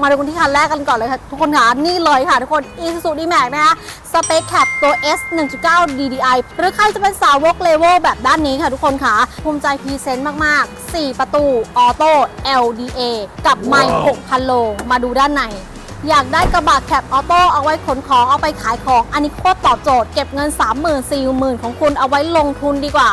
มาดูกันที่คันแรกกันก่อนเลยค่ะทุกคนค่ะนี่เลยค่ะทุกคน Isuzu D-Max นะคะสเปคแคปตัว S 1.9 DDI หรือใครจะเป็นสาวกเลเวลแบบด้านนี้ค่ะทุกคนค่ะ ภูมิใจพรีเซนต์มาก ๆ 4 ประตูออโต้ LDA กับไมค์6,000 โล มาดูด้านในอยากได้กระบะแคปออโต้เอาไว้ขนของเอาไปขายของ อันนี้โคตรตอบโจทย์เก็บเงิน 30,000 40,000 ของคุณเอาไว้ลงทุนดีกว่า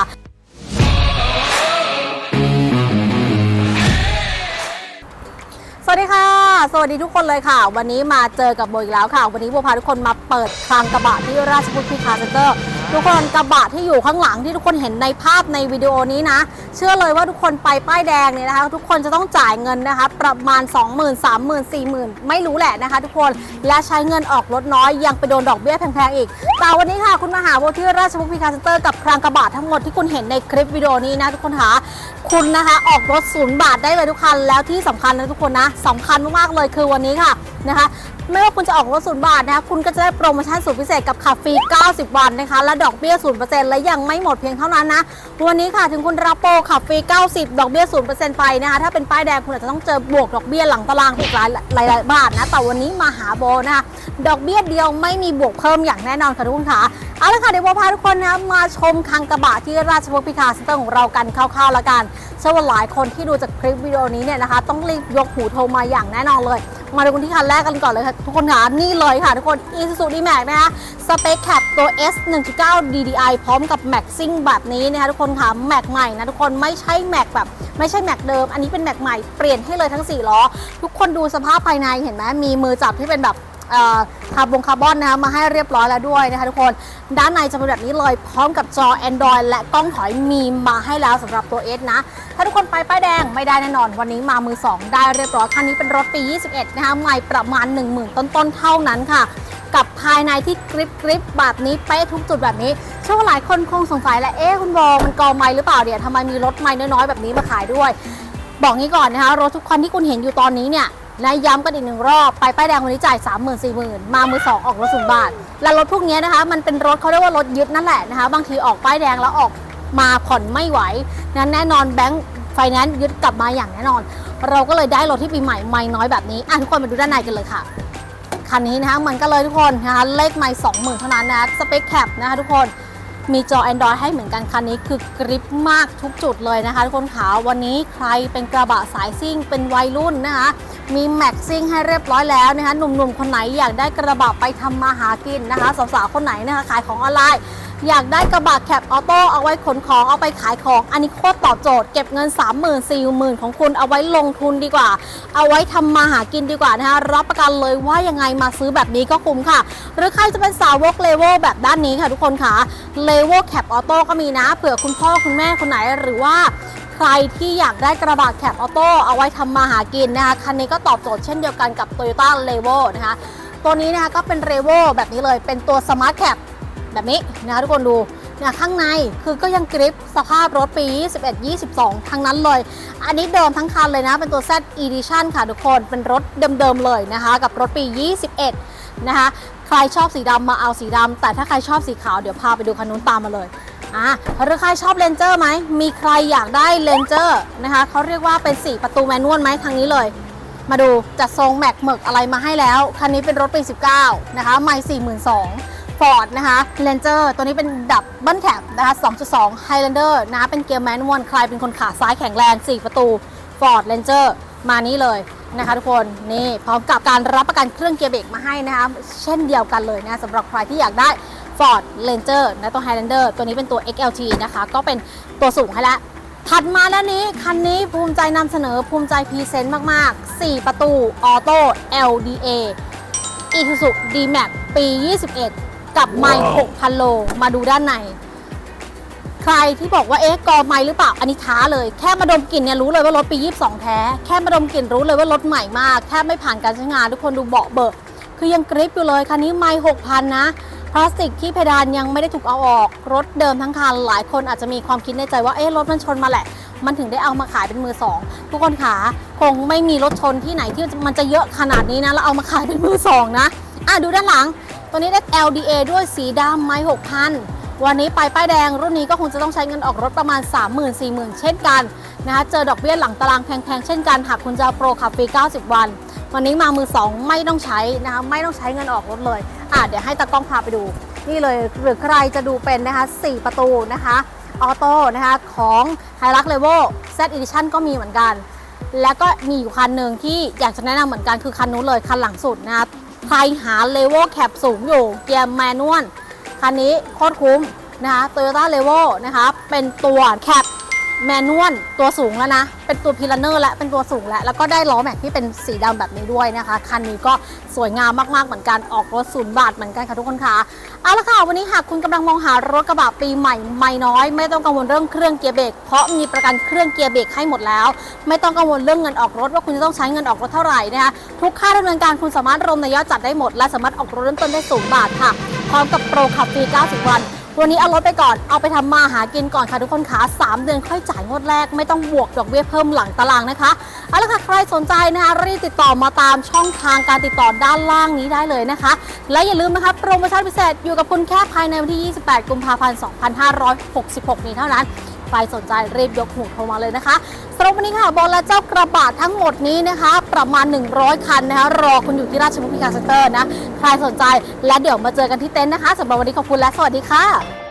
สวัสดีทุกคนเลยค่ะ วันนี้มาเจอกับโบอีกแล้วค่ะ วันนี้โบพาทุกคนมาเปิดคลังกระบะที่ราชบุรีคาเซ็นเตอร์ ทุกคนกระบะที่อยู่ข้างหลังที่ทุกคนเห็นในภาพในวิดีโอนี้นะ เชื่อเลยว่าทุกคนไปป้ายแดงเนี่ยนะคะ ทุกคนจะต้องจ่ายเงินนะคะ ประมาณ 20,000 30,000 40,000ไม่รู้แหละนะคะ ทุกคนและใช้เงินออกรถน้อยยังไปโดนดอกเบี้ยแพงๆอีกแต่วันนี้ค่ะคุณมาหาโบที่ราชบุรีคาเซ็นเตอร์กับคลังกระบะทั้งหมดที่คุณเห็นในคลิปวิดีโอนี้นะทุกคนคะ คุณนะคะ ออกรถศูนย์บาทได้เลยทุกคัน แล้วที่สำคัญนะทุกคนนะสำคัญมากๆเลยคือวันนี้ค่ะนะคะ ไม่ว่าคุณจะออกรถศูนย์บาทนะคะคุณก็จะได้โปรโมชั่นสุดพิเศษกับขับฟรี 90 วันนะคะ และดอกเบี้ย0%และยังไม่หมดเพียงเท่านั้นนะ วันนี้ค่ะถึงคุณรับโปรขับฟรี 90 ดอกเบี้ย0%ไปนะคะ ถ้าเป็นป้ายแดงคุณอาจจะต้องเจอบวกดอกเบี้ยหลังตารางอีกหลายหลายหลายบาทนะ แต่วันนี้มาหาโบนะคะดอกเบี้ยเดียวไม่มีบวกเพิ่มอย่างแน่นอนค่ะทุกคนค่ะเอาละค่ะเดี๋ยวโบพาทุกคนนะมาชมคังกระบะที่ราชบุรีพิคาเซ็นเตอร์ของเรากันคร่าวๆแล้วกันเชื่อว่าหลายคนที่ดูจากคลิปวิดีโอนี้เนี่ยนะคะ ต้องรีบยกหูโทรมาอย่างแน่นอนเลย มาดูกันที่คันแรกกันก่อนเลยค่ะ ทุกคนค่ะนี่เลยค่ะ ทุกคน Isuzu D-Max นะคะสเปคแคปตัว S 1.9 DDI พร้อมกับแม็กซิ่งแบบนี้นะคะทุกคนค่ะแม็กใหม่นะทุกคนไม่ใช่แม็กแบบไม่ใช่แม็กเดิม อันนี้เป็นแม็กใหม่เปลี่ยนให้เลยทั้ง4ล้อทุกคนดูสภาพภายในเห็นไหมมีมือจับที่เป็นแบบ คาร์บงคาร์บอนนะคะมาให้เรียบร้อยแล้วด้วยนะคะทุกคน ด้านในจะเป็นแบบนี้เลยพร้อมกับจอ Android และกล้องถอยมีมาให้แล้วสำหรับตัว S นะ ถ้าทุกคนไปป้ายแดงไม่ได้แน่นอน วันนี้มามือ 2 ได้เรียบร้อยคันนี้เป็นรถปี 21 นะคะใหม่ประมาณ 10,000 ต้นๆเท่านั้นค่ะกับภายในที่กริบกริบแบบนี้เป๊ะทุกจุดแบบนี้เชื่อว่าหลายคนคงสงสัยแหละเอ๊ะคุณโบมันกอไม้หรือเปล่าเนี่ยทำไมมีรถไม้น้อยๆแบบนี้มาขายด้วย บอกงี้ก่อนนะคะรถทุกคันที่คุณเห็นอยู่ตอนนี้เนี่ย นะย้ำกันอีกหนึ่งรอบ ไปป้ายแดงวันนี้จ่าย 3 0 0 0 0 4 0 0 0มามือ2ออกรถศูนย์บาท และรถพวกนี้นะคะ มันเป็นรถเขาเรียกว่ารถยึดนั่นแหละนะคะ บางทีออกป้ายแดงแล้วออกมาผ่อนไม่ไหว นั้นแน่นอนแบงค์ไฟแนนซ์ยึดกลับมาอย่างแน่นอน เราก็เลยได้รถที่ปีใหม่ไม่น้อยแบบนี้อะทุกคนมาดูด้านในกันเลยค่ะคันนี้นะคะเหมือนกันเลยทุกคนนะคะเลขไม่สองหมื่นเท่านั้นนะสเปคแคปนะคะทุกคน มีจอ Android ให้เหมือนกันคันนี้คือกริปมากทุกจุดเลยนะคะทุกคนขาวันนี้ใครเป็นกระบะสายซิ่ง เป็นวัยรุ่นนะคะ มีแม็กซิ่งให้เรียบร้อยแล้วนะคะหนุ่มๆ คนไหนอยากได้กระบะไปทำมาหากินนะคะสาวๆคนไหนนะคะขายของออนไลน์ อยากได้กระบะแคปออโต้เอาไว้ขนของเอาไปขายของ อันนี้โคตรตอบโจทย์เก็บเงิน 3 0 0 0 0 4 0 0 0 0ของคุณเอาไว้ลงทุนดีกว่า เอาไว้ทำมาหากินดีกว่านะคะรับประกันเลยว่ายังไงมาซื้อแบบนี้ก็คุ้มค่ะ หรือใครจะเป็นสาวกเลเวลแบบด้านนี้ค่ะทุกคนค่ะเลเวลแคปออโต้ก็มีนะเผื่อคุณพ่อคุณแม่คนไหนหรือว่าใครที่อยากได้กระบะแคปออโต้เอาไว้ทำมาหากินนะคะคันนี้ก็ตอบโจทย์เช่นเดียวกันกับ Toyota r e v o นะคะตัวนี้นะคะก็เป็น r e v o แบบนี้เลยเป็นตัว Smart Cap แบบนี้นะคะทุกคนดูเนี่ยข้างในคือก็ยังกริปสภาพรถปี 21 22 ทั้งนั้นเลย อันนี้เดิมทั้งคันเลยนะ เป็นตัว Z Edition ค่ะทุกคนเป็นรถเดิมๆเลยนะคะ กับรถปี 21 นะคะ ใครชอบสีดำมาเอาสีดำแต่ถ้าใครชอบสีขาวเดี๋ยวพาไปดูคันนู้นตามมาเลยอะหรือใครชอบเลนเจอร์ไหม มีใครอยากได้เลนเจอร์นะคะเขาเรียกว่าเป็น 4 ประตูแมนนวลไหมทางนี้เลย มาดูจัดทรงแม็กหมึกอะไรมาให้แล้ว คันนี้เป็นรถปี 19 นะคะ ไม่ 42,000 ฟอร์ดนะคะเลนเจอร์ตัวนี้เป็นดับเบิลแคปนะคะ 2.2 Highlander นะเป็นเกียร์แมนนวลใครเป็นคนขาซ้ายแข็งแรง 4 ประตู Ford Ranger มานี่เลยนะคะทุกคนนี่พร้อมกับการรับประกันเครื่องเกียร์เบรกมาให้นะคะเช่นเดียวกันเลยนะสำหรับใครที่อยากได้ Ford Ranger นะตัว Highlander ตัวนี้เป็นตัว XLT นะคะ ก็เป็นตัวสูงให้แล้วถัดมาด้านนี้ คันนี้ภูมิใจนำเสนอภูมิใจพรีเซนต์มาก ๆ 4 ประตูออโต้ LDA Isuzu D-Max ปี 21 กับไมล์6,000 โล มาดูด้านใน ใครที่บอกว่าเอ๊ะกอไม้หรือเปล่า อันนี้ท้าเลย แค่มาดมกลิ่นเนี่ยรู้เลยว่ารถปี 22 แท้ แค่มาดมกลิ่นรู้เลยว่ารถใหม่มาก แค่ไม่ผ่านการใช้งาน ทุกคนดูเบาะเบิกคือยังกริปอยู่เลยคันนี้ไมล์6,000 นะพลาสติกที่เพดานยังไม่ได้ถูกเอาออก รถเดิมทั้งคันหลายคนอาจจะมีความคิดในใจว่าเอ๊ะรถมันชนมาแหละ มันถึงได้เอามาขายเป็นมือสองทุกคนขาคงไม่มีรถชนที่ไหนที่มันจะเยอะขนาดนี้นะแล้วเอามาขายเป็นมือสองนะอะดูด้านหลัง ตัวนี้ได้ LDA ด้วยสีดำไม้6,000 วันนี้ไปป้ายแดง รุ่นนี้ก็คงจะต้องใช้เงินออกรถประมาณ 30,000 40,000 เช่นกันนะคะเจอดอกเบี้ยหลังตารางแพงๆ เช่นกันหากคุณจะเอาโปรขับฟรี 90 วัน วันนี้มามือสองไม่ต้องใช้นะคะไม่ต้องใช้เงินออกรถเลยอะเดี๋ยวให้ตากล้องพาไปดู นี่เลยหรือใครจะดูเป็นนะคะ 4 ประตูนะคะออโต้นะคะของ h i l u x l e v e l Z Edition ก็มีเหมือนกัน แล้วก็มีอยู่คันหนึ่งที่อยากจะแนะนำเหมือนกันคือคันนู้นเลยคันหลังสุดนะคะ ใครหาเลเวลแคปสูงอยู่ เกียร์แมนนวลคันนี้โคตรคุ้มนะคะโตโยต้าเลเวลนะคะ เป็นตัวแคป แมนนวลตัวสูงแล้วนะ เป็นตัวพิลเนอร์และเป็นตัวสูงแล้ว แล้วก็ได้ล้อแม็กที่เป็นสีดำแบบนี้ด้วยนะคะ คันนี้ก็สวยงามมากๆเหมือนกันออกรถศูนย์บาทเหมือนกันค่ะทุกคนค่ะเอาละค่ะ วันนี้หากคุณกำลังมองหารถกระบะปีใหม่ไม่น้อย ไม่ต้องกังวลเรื่องเครื่องเกียร์เบรกเพราะมีประกันเครื่องเกียร์เบรกให้หมดแล้ว ไม่ต้องกังวลเรื่องเงินออกรถว่าคุณจะต้องใช้เงินออกรถเท่าไหร่นะคะทุกค่าดำเนินการคุณสามารถรวมในยอดจัดได้หมด และสามารถออกรถเริ่มต้นได้สูงบาทค่ะพร้อมกับโปรขับฟรี90วัน วันนี้เอารถไปก่อนเอาไปทำมาหากินก่อนค่ะทุกคนขา3เดือนค่อยจ่ายงวดแรกไม่ต้องบวกดอกเบี้ยเพิ่มหลังตารางนะคะเอาละค่ะใครสนใจนะคะรีบติดต่อมาตามช่องทางการติดต่อด้านล่างนี้ได้เลยนะคะ และอย่าลืมนะคะโปรโมชั่นพิเศษอยู่กับคุณแค่ภายในวันที่ 28 กุมภาพันธ์ 2566 นี้เท่านั้น ใครสนใจรีบยกหูโทรมาเลยนะคะสำหรับวันนี้ค่ะบอลและเจ้ากระบะทั้งหมดนี้นะคะ ประมาณ 100 คันนะคะรอคุณอยู่ที่ราชบุรีคารเซ็นเตอร์นะ ใครสนใจและเดี๋ยวมาเจอกันที่เต็นท์นะคะสำหรับวันนี้ขอบคุณและสวัสดีค่ะ